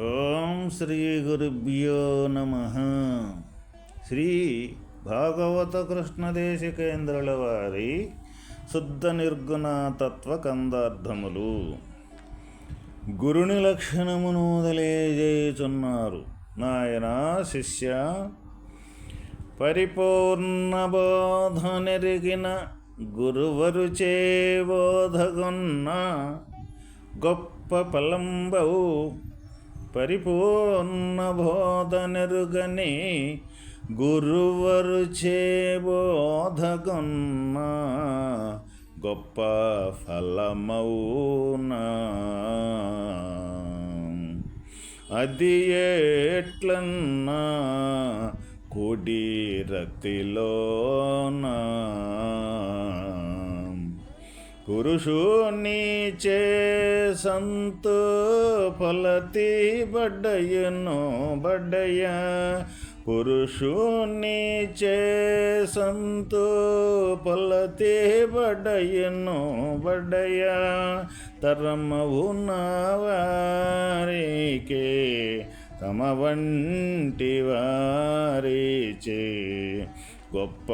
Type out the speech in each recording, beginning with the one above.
ఓం శ్రీ గురుభ్యో నమ. శ్రీ భాగవత కృష్ణదేశికేంద్రుల వారి శుద్ధ నిర్గుణ తత్వ కందార్థములు. గురుని లక్షణమును తెలియజేయుచున్నారు. నాయన శిష్య పరిపూర్ణ బోధ నెరిగిన గురువరు చేబోధగున్న గొప్ప ఫలంబవు పరిపూర్ణ బోధ నెరుగని గురువరు చేబోధగున్న గొప్ప ఫలమౌనా. అది ఎట్లన్నా కుడి రతిలోనా పురుషుని చే సంతు ఫలతి బడ్డయను బడ్డయ పురుషుని చే సంతు ఫలతి బడ్డయను బడ్డయ తరమవు వారికే తమ వంటి వారిచే గొప్ప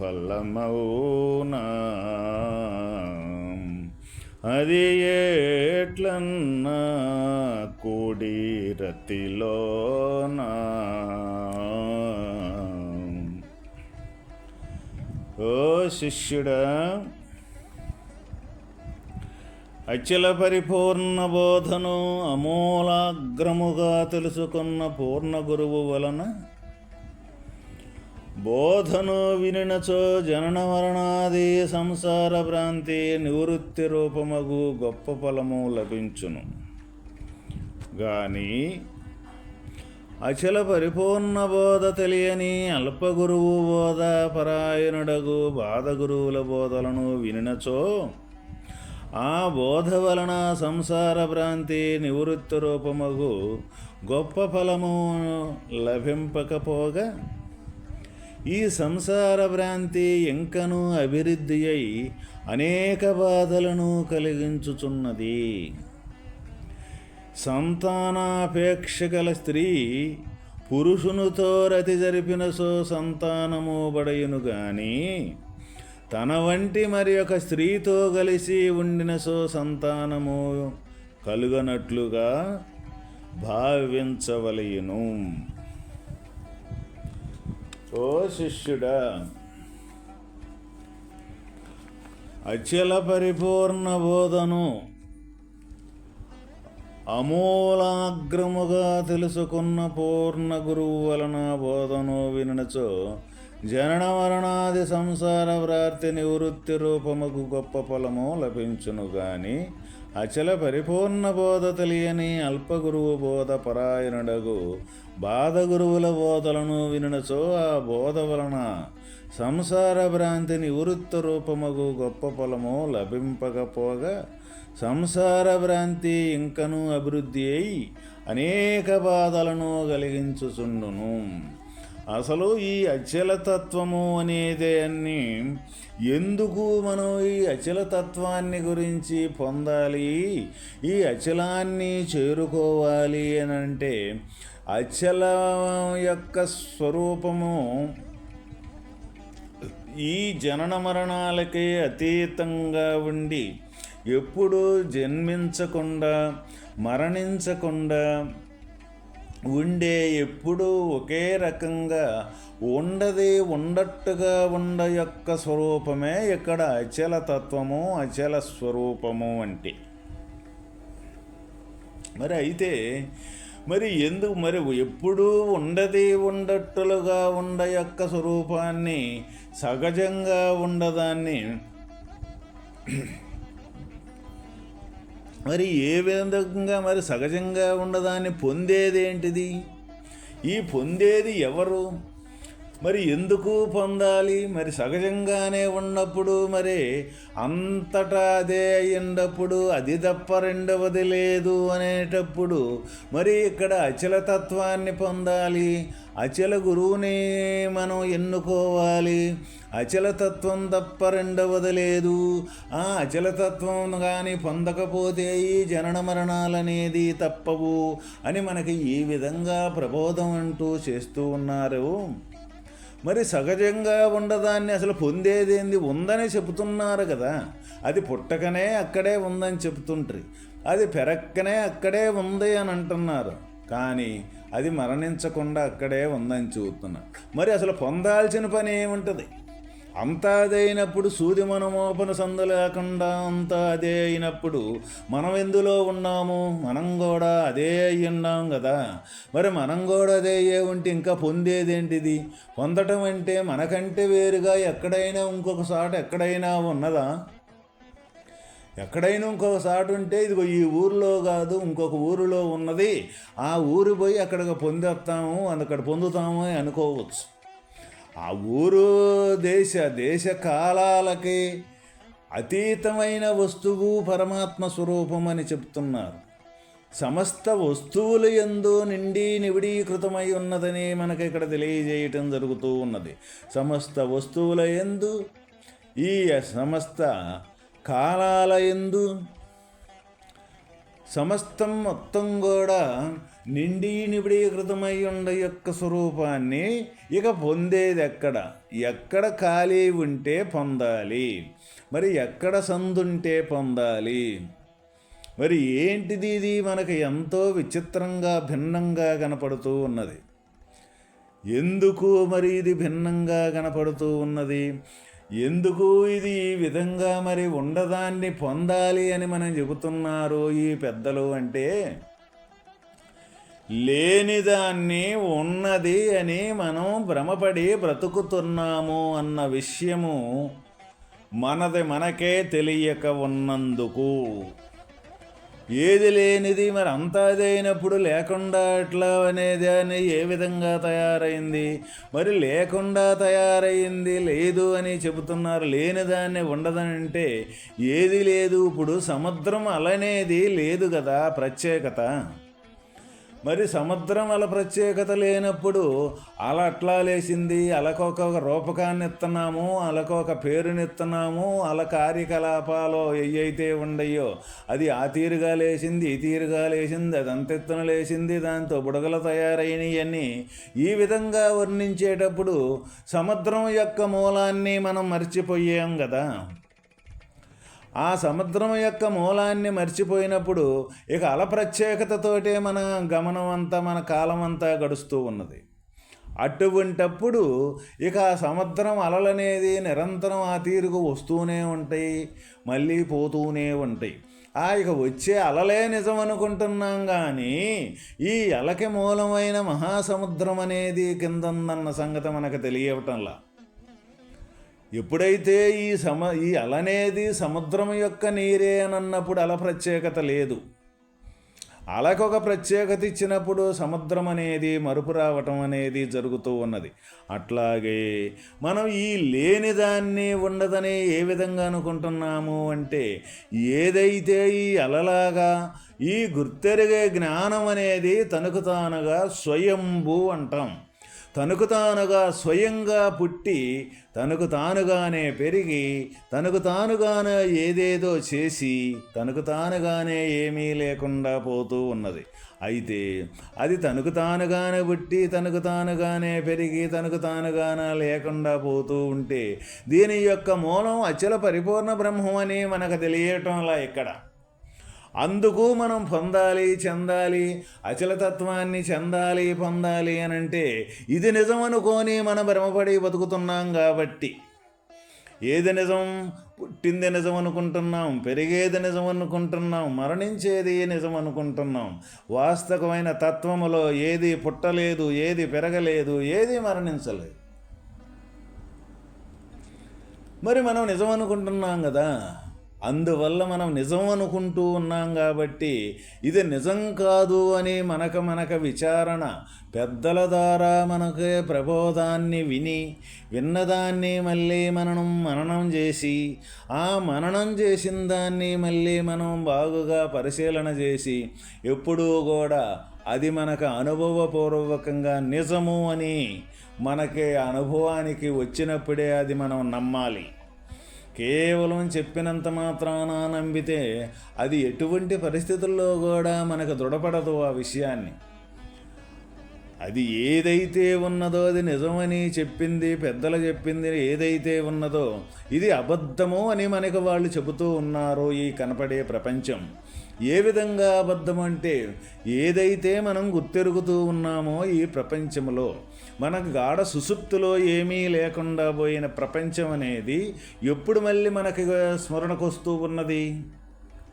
ఫలమవునా. అది ఎట్లన్నా కూడి రతిలోనా? ఓ శిష్యుడా అచల పరిపూర్ణ బోధను అమూలాగ్రముగా తెలుసుకున్న పూర్ణ గురువు వలన బోధను వినినచో జనన మరణాది సంసార భ్రాంతి నివృత్తి రూపమగు గొప్ప ఫలము లభించును. కానీ అచల పరిపూర్ణ బోధ తెలియని అల్ప గురువు బోధ పరాయణుడగు బాధ గురువుల బోధలను వినినచో ఆ బోధ వలన సంసార భ్రాంతి నివృత్తి రూపమగు గొప్ప ఫలము లభింపకపోగా ఈ సంసార భ్రాంతి ఇంకను అభివృద్ధి అయి అనేక బాధలను కలిగించుచున్నది. సంతానాపేక్ష గల స్త్రీ పురుషునితో రతి జరిపిన సో సంతానము బడయును గాని తన వంటి మరి ఒక స్త్రీతో కలిసి ఉండిన సో సంతానము కలుగనట్లుగా భావించవలయును. ఓ శిష్యుడా అచల పరిపూర్ణ బోధను అమూలాగ్రముగా తెలుసుకున్న పూర్ణ గురువు వలన బోధను వినచో జనన మరణాది సంసార వ్రార్తి నివృత్తి రూపముకు గొప్ప ఫలము లభించును గాని అచల పరిపూర్ణ బోధ తెలియని అల్పగురువు బోధ పరాయణుడగు బాధ గురువుల బోధలను వినచో ఆ బోధ వలన సంసార భ్రాంతి నివృత్త రూపముగు గొప్ప ఫలము లభింపకపోగా సంసార భ్రాంతి ఇంకను అభివృద్ధి అయి అనేక బాధలను కలిగించుచుండును. అసలు ఈ అచలతత్వము అనేదే అన్ని ఎందుకు మనం ఈ అచలతత్వాన్ని గురించి పొందాలి? ఈ అచలాన్ని చేరుకోవాలి అని అంటే అచల యొక్క స్వరూపము ఈ జనన మరణాలకే అతీతంగా ఉండి ఎప్పుడూ జన్మించకుండా మరణించకుండా ఉండే ఎప్పుడూ ఒకే రకంగా ఉండది ఉండట్టుగా ఉండ యొక్క స్వరూపమే ఇక్కడ అచల తత్వము అచల స్వరూపము అంటే. మరి అయితే మరి ఎందుకు మరి ఎప్పుడూ ఉండది ఉండట్టులుగా ఉండ యొక్క స్వరూపాన్ని సహజంగా ఉండదాన్ని? మరి ఏ విధంగా మరి సహజంగా ఉండదాన్ని పొందేది ఏంటిది? ఈ పొందేది ఎవరు? మరి ఎందుకు పొందాలి? మరి సహజంగానే ఉన్నప్పుడు మరి అంతటా అదే అయ్యినప్పుడు అది తప్ప రెండవది లేదు అనేటప్పుడు మరి ఇక్కడ అచలతత్వాన్ని పొందాలి. అచల గురువుని మనం ఎన్నుకోవాలి. అచలతత్వం తప్ప రెండవది లేదు. ఆ అచలతత్వం కానీ పొందకపోతే ఈ జనన మరణాలనేది తప్పవు అని మనకి ఈ విధంగా ప్రబోధం అంటూ చేస్తూ ఉన్నారు. మరి సహజంగా ఉండదాన్ని అసలు పొందేదేంది ఉందని చెబుతున్నారు కదా. అది పుట్టకనే అక్కడే ఉందని చెబుతుంటారు అది పెరక్కనే అక్కడే ఉంది అని అంటున్నారు. కానీ అది మరణించకుండా అక్కడే ఉందని చూస్తున్నారు మరి అసలు పొందాల్సిన పని ఏముంటుంది? అంతా అదైనప్పుడు అయినప్పుడు సూది మనమోపన సందు లేకుండా అంతా అదే అయినప్పుడు మనం ఎందులో ఉన్నాము? మనం కూడా అదే అయి ఉన్నాం కదా. మరి మనం కూడా అదే అయ్యే ఉంటే ఇంకా పొందేదేంటిది పొందటం అంటే మనకంటే వేరుగా ఎక్కడైనా ఇంకొక చోట ఎక్కడైనా ఉన్నదా? ఎక్కడైనా ఇంకొక సాటు ఉంటే ఇదిగో ఈ ఊరిలో కాదు ఇంకొక ఊరిలో ఉన్నది. ఆ ఊరు పోయి అక్కడికి పొందేస్తాము అక్కడ పొందుతాము అని అనుకోవచ్చు. ఆ ఊరు దేశ దేశ కాలాలకి అతీతమైన వస్తువు పరమాత్మ స్వరూపం అని చెప్తున్నారు. సమస్త వస్తువులు ఎందు నిండి నివిడీకృతమై ఉన్నదని మనకి ఇక్కడ తెలియజేయటం జరుగుతూ ఉన్నది. సమస్త వస్తువుల ఎందు ఈ సమస్త కాలాల ఎందు సమస్తం మొత్తం కూడా నిండి నిబిడీకృతమై ఉండ యొక్క స్వరూపాన్ని ఇక పొందేది ఎక్కడ ఎక్కడ ఖాళీ ఉంటే పొందాలి. మరి ఎక్కడ సందుంటే పొందాలి? మరి ఏంటిది ఇది? మనకు ఎంతో విచిత్రంగా భిన్నంగా కనపడుతూ ఉన్నది. ఎందుకు మరి ఇది భిన్నంగా కనపడుతూ ఉన్నది? ఎందుకు ఇది ఈ విధంగా మరి ఉండదాన్ని పొందాలి అని మనం చెబుతున్నారు ఈ పెద్దలు అంటే లేనిదాన్ని ఉన్నది అని మనం భ్రమపడి బ్రతుకుతున్నాము అన్న విషయము మనది మనకే తెలియక ఉన్నందుకు. ఏది లేనిది మరి అంతా అయినప్పుడు లేకుండా ఎట్లా అనేది అని ఏ విధంగా తయారైంది? మరి లేకుండా తయారైంది లేదు అని చెబుతున్నారు లేని దాన్ని ఉండదని అంటే ఏది లేదు. ఇప్పుడు సముద్రం అలనేది లేదు కదా ప్రత్యేకత. మరి సముద్రం అల ప్రత్యేకత లేనప్పుడు అల అట్లా లేచింది. అలకొక రూపకాన్ని ఇస్తున్నాము అలకొక పేరునిస్తున్నాము అల కార్యకలాపాలు ఏయైతే ఉండయో అది ఆ తీరుగా లేచింది ఈ తీరుగా లేచింది అదంతెత్తున లేచింది దాంతో బుడగలు తయారైనవన్నీ ఈ విధంగా వర్ణించేటప్పుడు సముద్రం యొక్క మూలాన్ని మనం మర్చిపోయాం కదా ఆ సముద్రం యొక్క మూలాన్ని మర్చిపోయినప్పుడు ఇక అల ప్రత్యేకతతోటే మన గమనం అంతా మన కాలం అంతా గడుస్తూ ఉన్నది. అటువంటప్పుడు ఇక ఆ సముద్రం అలలనేది నిరంతరం ఆ తీరుకు వస్తూనే ఉంటాయి మళ్ళీ పోతూనే ఉంటాయి. ఆ ఇక వచ్చే అలలే నిజం అనుకుంటున్నాం కానీ ఈ అలకి మూలమైన మహాసముద్రం అనేది కిందందన్న సంగతి మనకు తెలియవటంలా ఎప్పుడైతే ఈ సమ ఈ అలనేది సముద్రం యొక్క నీరే అని అన్నప్పుడు అల ప్రత్యేకత లేదు. అలకొక ప్రత్యేకత ఇచ్చినప్పుడు సముద్రం అనేది మరుపు రావటం అనేది జరుగుతూ ఉన్నది. అట్లాగే మనం ఈ లేనిదాన్ని ఉండదని ఏ విధంగా అనుకుంటున్నాము అంటే ఏదైతే ఈ అలలాగా ఈ గుర్తెరిగే జ్ఞానం అనేది తనకు తానుగా స్వయంభూ అంటాం. తనకు తానుగా స్వయంగా పుట్టి తనకు తానుగానే పెరిగి తనకు తానుగానే ఏదేదో చేసి తనకు తానుగానే ఏమీ లేకుండా పోతూ ఉన్నది. అయితే అది తనకు తానుగానే పుట్టి తనకు తానుగానే పెరిగి తనకు తానుగానే లేకుండా పోతూ ఉంటే దీని యొక్క మూలం అచల పరిపూర్ణ బ్రహ్మం అని మనకు తెలియటంలా ఇక్కడ అందుకు మనం పొందాలి చెందాలి అచలతత్వాన్ని చెందాలి పొందాలి అని అంటే ఇది నిజం అనుకొని మనం భ్రమపడి బతుకుతున్నాం కాబట్టి. ఏది నిజం? పుట్టింది నిజం అనుకుంటున్నాం పెరిగేది నిజం అనుకుంటున్నాం మరణించేది నిజం అనుకుంటున్నాం వాస్తవమైన తత్వములో ఏది పుట్టలేదు ఏది పెరగలేదు ఏది మరణించలేదు. మరి మనం నిజం అనుకుంటున్నాం కదా? అందువల్ల మనం నిజం అనుకుంటూ ఉన్నాం కాబట్టి ఇది నిజం కాదు అని మనక మనక విచారణ. పెద్దల ద్వారా మనకే ప్రబోధాన్ని విని విన్నదాన్ని మళ్ళీ మనం మననం చేసి ఆ మననం చేసిన దాన్ని మళ్ళీ మనం బాగుగా పరిశీలన చేసి ఎప్పుడూ కూడా అది మనకు అనుభవపూర్వకంగా నిజము అని మనకి అనుభవానికి వచ్చినప్పుడే అది మనం నమ్మాలి. కేవలం చెప్పినంత మాత్రాన నమ్మితే అది ఎటువంటి పరిస్థితుల్లో కూడా మనకు దృఢపడదు ఆ విషయాన్ని. అది ఏదైతే ఉన్నదో అది నిజమని చెప్పింది పెద్దలు చెప్పింది ఏదైతే ఉన్నదో ఇది అబద్ధము అని మనకు వాళ్ళు చెబుతూ ఉన్నారు ఈ కనపడే ప్రపంచం. ఏ విధంగా అబద్ధం అంటే ఏదైతే మనం గుర్తెరుగుతూ ఉన్నామో ఈ ప్రపంచంలో మనకు గాఢ సుసుప్తిలో ఏమీ లేకుండా పోయిన ప్రపంచం అనేది ఎప్పుడు మళ్ళీ మనకి స్మరణకు వస్తూ ఉన్నది?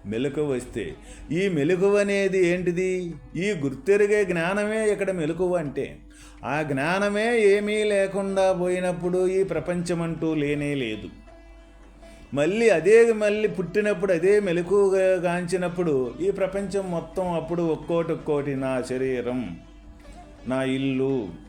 మెలకు వస్తే. ఈ మెలకువ అనేది ఏంటిది? ఈ గుర్తెరిగే జ్ఞానమే ఇక్కడ మెలకువ అంటే. ఆ జ్ఞానమే ఏమీ లేకుండా పోయినప్పుడు ఈ ప్రపంచం అంటూ లేనే లేదు. మళ్ళీ అదే మళ్ళీ పుట్టినప్పుడు అదే మెలకుగా గాంచినప్పుడు ఈ ప్రపంచం మొత్తం అప్పుడు ఒక్కోటి ఒక్కోటి నా శరీరం నా ఇల్లు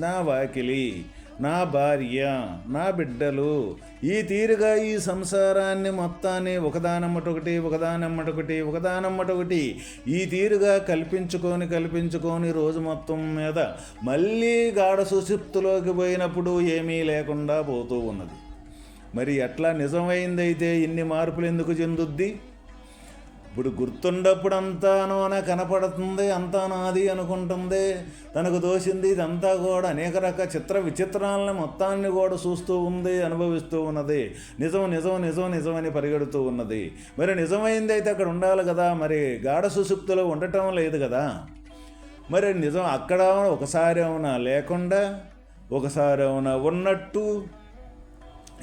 నా వాకిలి నా భార్య నా బిడ్డలు ఈ తీరుగా ఈ సంసారాన్ని మొత్తాన్ని ఒకదానమ్మటొకటి ఒకదానమ్మటొకటి ఒకదానమ్మటొకటి ఈ తీరుగా కల్పించుకొని కల్పించుకొని రోజు మొత్తం మీద మళ్ళీ గాఢ సుషిప్తులోకి పోయినప్పుడు ఏమీ లేకుండా పోతూ ఉన్నది. మరి ఎట్లా నిజమైందైతే ఇన్ని మార్పులు ఎందుకు చెందుద్ది? ఇప్పుడు గుర్తుండప్పుడు అంతానోన కనపడుతుంది అంతా నాది అనుకుంటుంది. తనకు దోసింది ఇదంతా కూడా అనేక రకాల చిత్ర విచిత్రాలను మొత్తాన్ని కూడా చూస్తూ ఉంది అనుభవిస్తూ ఉన్నది. నిజం నిజం నిజం నిజం అని పరిగెడుతూ ఉన్నది. మరి నిజమైంది అయితే అక్కడ ఉండాలి కదా. మరి గాఢ సుసుప్తిలో ఉండటం లేదు కదా. మరి నిజం అక్కడ ఒకసారి అవునా లేకుండా ఒకసారి అవునా ఉన్నట్టు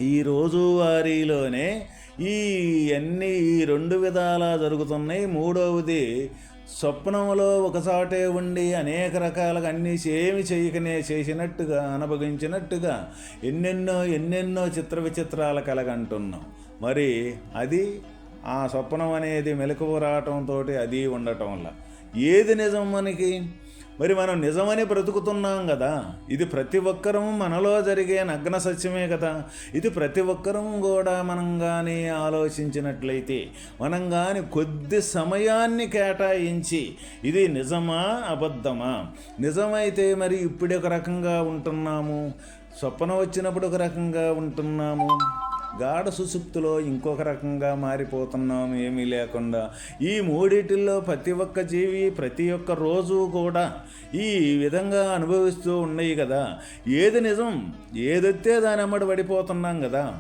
ఈ రోజువారీలోనే ఈ అన్ని ఈ రెండు విధాలా జరుగుతున్నాయి. మూడవది స్వప్నంలో ఒకసాటే ఉండి అనేక రకాలుగా అన్నీ ఏమి చేయకనే చేసినట్టుగా అనుభవించినట్టుగా ఎన్నెన్నో ఎన్నెన్నో చిత్ర విచిత్రాలు కలగంటున్నాం. మరి అది ఆ స్వప్నం అనేది మెలకువ రావటంతో అది ఉండటం వల్ల. ఏది నిజం మనకి? మరి మనం నిజమని బ్రతుకుతున్నాం కదా. ఇది ప్రతి ఒక్కరూ మనలో జరిగే నగ్న సత్యమే కదా. ఇది ప్రతి ఒక్కరూ కూడా మనం కానీ ఆలోచించినట్లయితే మనం కానీ కొద్ది సమయాన్ని కేటాయించి ఇది నిజమా అబద్ధమా? నిజమైతే మరి ఇప్పుడు ఒక రకంగా ఉంటున్నాము. స్వప్న వచ్చినప్పుడు ఒక రకంగా ఉంటున్నాము. గాఢ సుసుప్తిలో ఇంకొక రకంగా మారిపోతున్నాం ఏమీ లేకుండా. ఈ మూడిటిల్లో ప్రతి ఒక్క జీవి ప్రతి ఒక్క రోజు కూడా ఈ విధంగా అనుభవిస్తూ ఉన్నాయి కదా. ఏది నిజం ఏదొత్తే దాని అమ్మడి పడిపోతున్నాం కదా.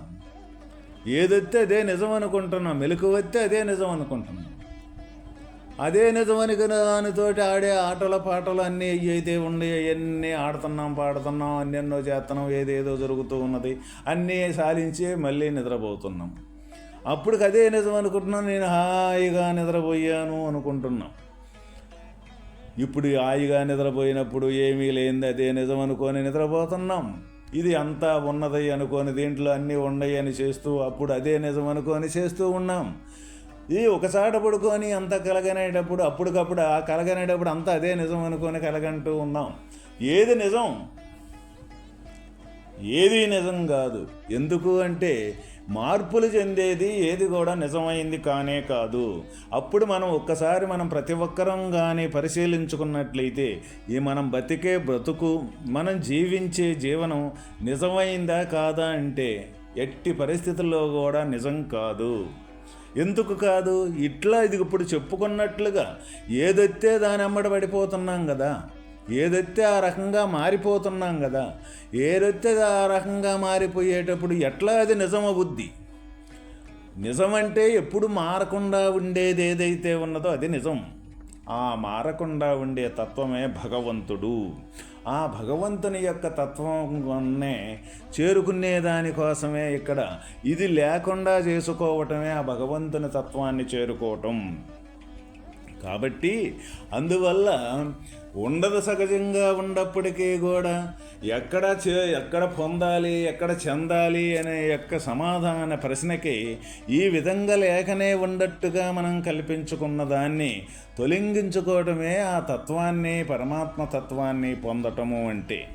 ఏదొత్తే అదే నిజం అనుకుంటున్నాం మెలకు వస్తే అదే నిజం అనుకుంటున్నాం. అదే నిజమని దానితోటి ఆడే ఆటల పాటలు అన్నీ అయితే ఉండి అవన్నీ ఆడుతున్నాం పాడుతున్నాం అన్నెన్నో చేస్తున్నాం ఏదేదో జరుగుతూ ఉన్నది అన్నీ సాధించి మళ్ళీ నిద్రపోతున్నాం. అప్పుడు అదే నిజం అనుకుంటున్నాను నేను హాయిగా నిద్రపోయాను అనుకుంటున్నాం. ఇప్పుడు హాయిగా నిద్రపోయినప్పుడు ఏమీ లేనిది అదే నిజం అనుకొని నిద్రపోతున్నాం. ఇది అంతా ఉన్నది అనుకొని దీంట్లో అన్నీ ఉన్నాయి అని చేస్తూ అప్పుడు అదే నిజం అనుకొని చేస్తూ ఉన్నాం. ఇది ఒకసారి పడుకొని అంత కలగనేటప్పుడు అప్పటికప్పుడు ఆ కలగనేటప్పుడు అంతా అదే నిజం అనుకొని కలగంటూ ఉన్నాం. ఏది నిజం? ఏది నిజం కాదు. ఎందుకు అంటే మార్పులు చెందేది ఏది కూడా నిజమైంది కానే కాదు. అప్పుడు మనం ఒక్కసారి మనం ప్రతి ఒక్కరం కానీ పరిశీలించుకున్నట్లయితే ఈ మనం బతికే బ్రతుకు మనం జీవించే జీవనం నిజమైందా కాదా అంటే ఎట్టి పరిస్థితుల్లో కూడా నిజం కాదు. ఎందుకు కాదు? ఇట్లా ఇది ఇప్పుడు చెప్పుకున్నట్లుగా ఏదొత్తే దాని అమ్మడి పడిపోతున్నాం కదా ఏదొత్తే ఆ రకంగా మారిపోతున్నాం కదా ఏదొత్తే ఆ రకంగా మారిపోయేటప్పుడు ఎట్లా అది నిజమ బుద్ధి? నిజమంటే ఎప్పుడు మారకుండా ఉండేది ఏదైతే ఉన్నదో అది నిజం. ఆ మారకుండా ఉండే తత్వమే భగవంతుడు. ఆ భగవంతుని యొక్క తత్వంనే చేరుకునే దానికోసమే ఇక్కడ ఇది లేకుండా చేసుకోవటమే ఆ భగవంతుని తత్వాన్ని చేరుకోవటం. కాబట్టి అందువల్ల ఉండదు సహజంగా ఉన్నప్పటికీ కూడా ఎక్కడ చే ఎక్కడ పొందాలి ఎక్కడ చెందాలి అనే యొక్క సమాధాన ప్రశ్నకి ఈ విధంగా లేఖనే ఉండట్టుగా మనం కల్పించుకున్న దాన్ని తొలగించుకోవడమే ఆ తత్వాన్ని పరమాత్మ తత్వాన్ని పొందటము అంటే.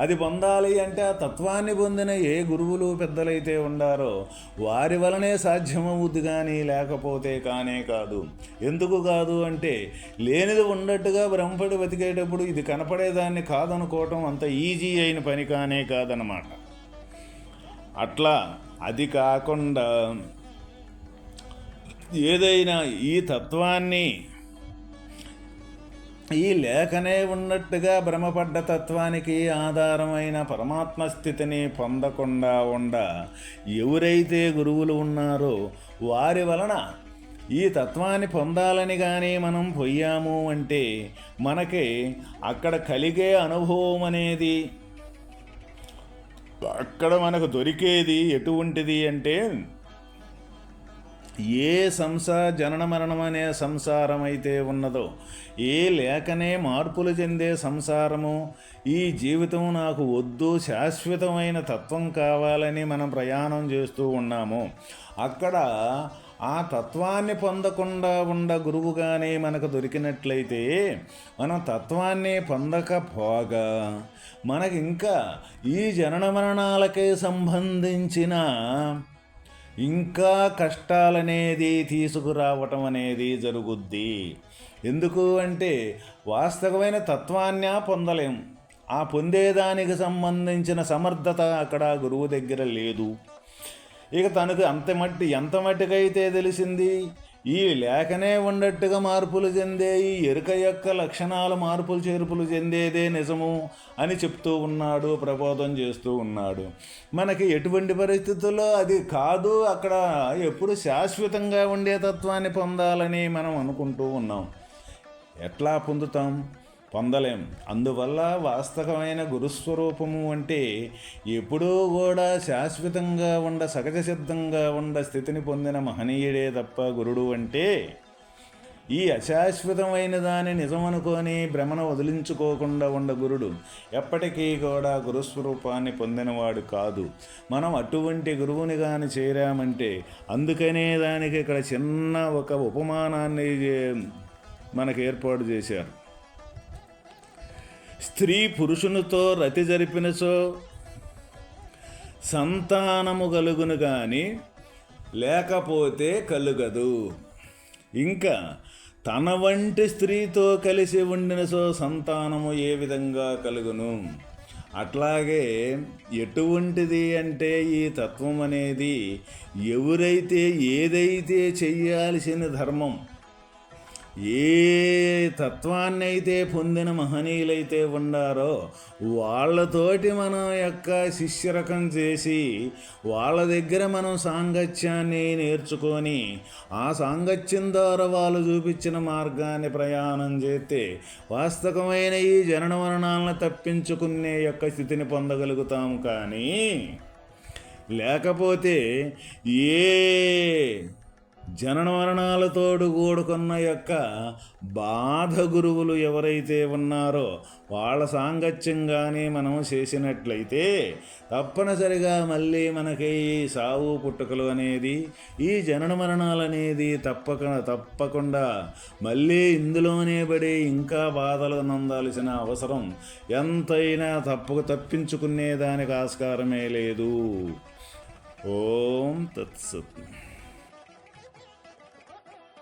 అది పొందాలి అంటే ఆ తత్వాన్ని పొందిన ఏ గురువులు పెద్దలైతే ఉండారో వారి వలనే సాధ్యమవుద్ది కానీ లేకపోతే కానే కాదు. ఎందుకు కాదు అంటే లేనిది ఉన్నట్టుగా బ్రహ్మపడి బతికేటప్పుడు ఇది కనపడేదాన్ని కాదనుకోవటం అంత ఈజీ అయిన పని కానే కాదనమాట అట్లా అది కాకుండా ఏదైనా ఈ తత్వాన్ని ఈ లేఖనే ఉన్నట్టుగా భ్రమపడ్డ తత్వానికి ఆధారమైన పరమాత్మ స్థితిని పొందకుండా ఉండ ఎవరైతే గురువులు ఉన్నారో వారి వలన ఈ తత్వాన్ని పొందాలని కానీ మనం పోయాము అంటే మనకి అక్కడ కలిగే అనుభవం అనేది అక్కడ మనకు దొరికేది ఎటువంటిది అంటే ఏ సంస జనన మరణం అనే సంసారం అయితే ఉన్నదో ఏ లేకనే మార్పులు చెందే సంసారము ఈ జీవితం నాకు వద్దు శాశ్వతమైన తత్వం కావాలని మనం ప్రయాణం చేస్తూ ఉన్నాము. అక్కడ ఆ తత్వాన్ని పొందకుండా ఉండ గురువుగానే మనకు దొరికినట్లయితే మనం తత్వాన్ని పొందకపోగా మనకి ఇంకా ఈ జనన మరణాలకే సంబంధించిన ఇంకా కష్టాలనేది తీసుకురావటం అనేది జరుగుద్ది. ఎందుకు అంటే వాస్తవమైన తత్వాన్నే పొందలేం. ఆ పొందేదానికి సంబంధించిన సమర్థత అక్కడ గురువు దగ్గర లేదు. ఇక తనకు అంత మట్టి ఎంత మట్టికైతే తెలిసింది? ఈ లేఖనే ఉన్నట్టుగా మార్పులు చెందే ఈ ఎరుక యొక్క లక్షణాలు మార్పులు చేర్పులు చెందేదే నిజము అని చెప్తూ ఉన్నాడు ప్రబోధం చేస్తూ ఉన్నాడు. మనకి ఎటువంటి పరిస్థితుల్లో అది కాదు అక్కడ ఎప్పుడు శాశ్వతంగా ఉండే తత్వాన్ని పొందాలని మనం అనుకుంటూ ఉన్నాం. ఎట్లా పొందుతాం? పొందలేం. అందువల్ల వాస్తవమైన గురుస్వరూపము అంటే ఎప్పుడూ కూడా శాశ్వతంగా ఉండ సహజ సిద్ధంగా ఉండ స్థితిని పొందిన మహనీయుడే తప్ప గురుడు అంటే ఈ అశాశ్వతమైన దాని నిజమనుకొని భ్రమను వదిలించుకోకుండా ఉండ గురుడు. ఎప్పటికీ కూడా గురుస్వరూపాన్ని పొందినవాడు కాదు. మనం అటువంటి గురువుని కాని చేరామంటే అందుకనే దానికి ఇక్కడ చిన్న ఒక ఉపమానాన్ని మనకు ఏర్పాటు చేశారు. స్త్రీ పురుషునితో రతి జరిపినచో సంతానము కలుగును కానీ లేకపోతే కలుగదు. ఇంకా తన వంటి స్త్రీతో కలిసి ఉండినచో సంతానము ఏ విధంగా కలుగును? అట్లాగే ఎటువంటిది అంటే ఈ తత్వం అనేది ఎవరైతే ఏదైతే చేయాల్సిన ధర్మం ఏ తత్వాన్నైతే పొందిన మహనీయులైతే ఉండారో వాళ్ళతోటి మనం యొక్క శిష్యరకం చేసి వాళ్ళ దగ్గర మనం సాంగత్యాన్ని నేర్చుకొని ఆ సాంగత్యం ద్వారా వాళ్ళు చూపించిన మార్గాన్ని ప్రయాణం చేస్తే వాస్తవమైన ఈ జనన మరణాలను తప్పించుకునే యొక్క స్థితిని పొందగలుగుతాం కానీ లేకపోతే ఏ జనన మరణాలతోడు కూడుకున్న యొక్క బాధ గురువులు ఎవరైతే ఉన్నారో వాళ్ళ సాంగత్యంగానే మనం చేసినట్లయితే తప్పనిసరిగా మళ్ళీ మనకి ఈ సావు పుట్టుకలు అనేది ఈ జనన మరణాలు అనేది తప్పక తప్పకుండా మళ్ళీ ఇందులోనే పడి ఇంకా బాధలు నందాల్సిన అవసరం ఎంతైనా తప్పక తప్పించుకునే దానికి ఆస్కారమే లేదు. ఓం తత్సత్.